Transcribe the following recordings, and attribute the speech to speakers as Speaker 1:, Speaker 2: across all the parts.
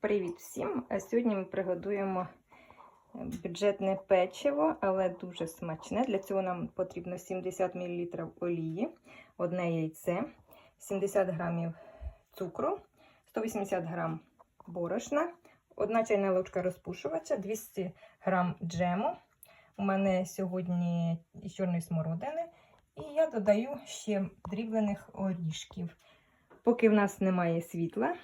Speaker 1: Привіт всім! Сьогодні ми приготуємо е, бюджетне печиво, але дуже смачне. Для цього нам потрібно 70 мл олії, одне яйце, 70 г цукру, 180 г борошна, одна чайна ложка розпушувача, 200 г джему. У мене сьогодні із чорної смородини. І я додаю ще дріблених орішків. Поки в нас немає світла,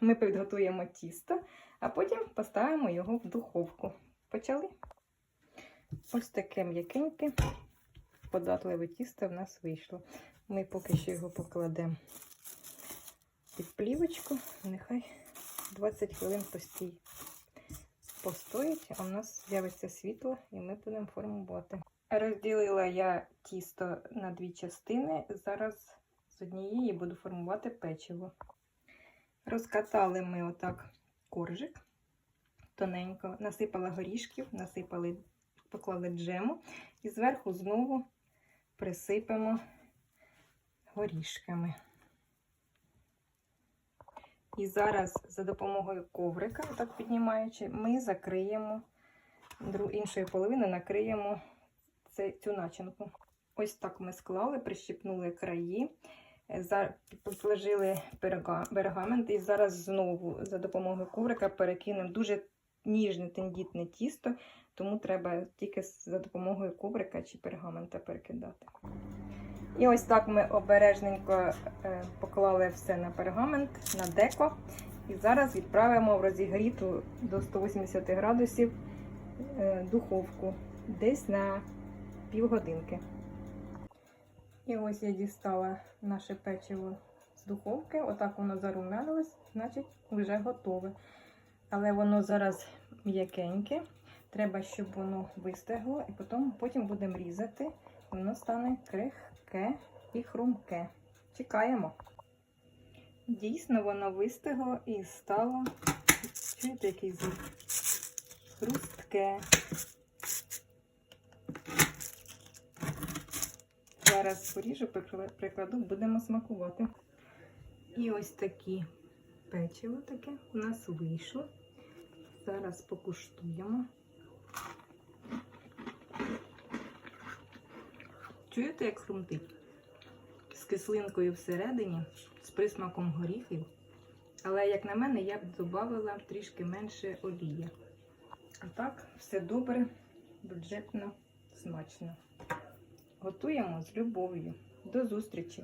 Speaker 1: ми підготуємо тісто, а потім поставимо його в духовку. Почали? Ось таке м'якеньке, податливе тісто в нас вийшло. Ми поки що його покладемо під плівочку, нехай 20 хвилин постій. Постоїть, а в нас з'явиться світло і ми будемо формувати. Розділила я тісто на дві частини. Зараз з однієї буду формувати печиво. Розкатали ми отак коржик тоненько, насипала горішків, насипали, поклали джему і зверху знову присипемо горішками. І зараз за допомогою коврика, так піднімаючи, ми закриємо іншою половиною накриємо цю начинку. Ось так ми склали, прищипнули краї, положили пергамент і зараз знову за допомогою коврика перекинемо дуже ніжне тендітне тісто, тому треба тільки за допомогою коврика чи пергамента перекидати. І ось так ми обережненько поклали все на пергамент, на деко. І зараз відправимо в розігріту до 180 градусів духовку десь на півгодинки. І ось я дістала наше печиво з духовки. Отак воно зарумянилось, значить, вже готове. Але воно зараз м'якеньке. Треба, щоб воно вистигло, і потім, потім будемо різати. Воно стане крихке і хрумке. Чекаємо. Дійсно, воно вистигло і стало, чуєте, який звук? Хрустке. Зараз поріжу, прикладу, будемо смакувати. І ось такі печиво таке у нас вийшло. Зараз покуштуємо. Чуєте, як хрумтить? З кислинкою всередині, з присмаком горіхів. Але, як на мене, я б додавала трішки менше олії. А так, все добре, бюджетно, смачно. Готуємо з любов'ю. До зустрічі!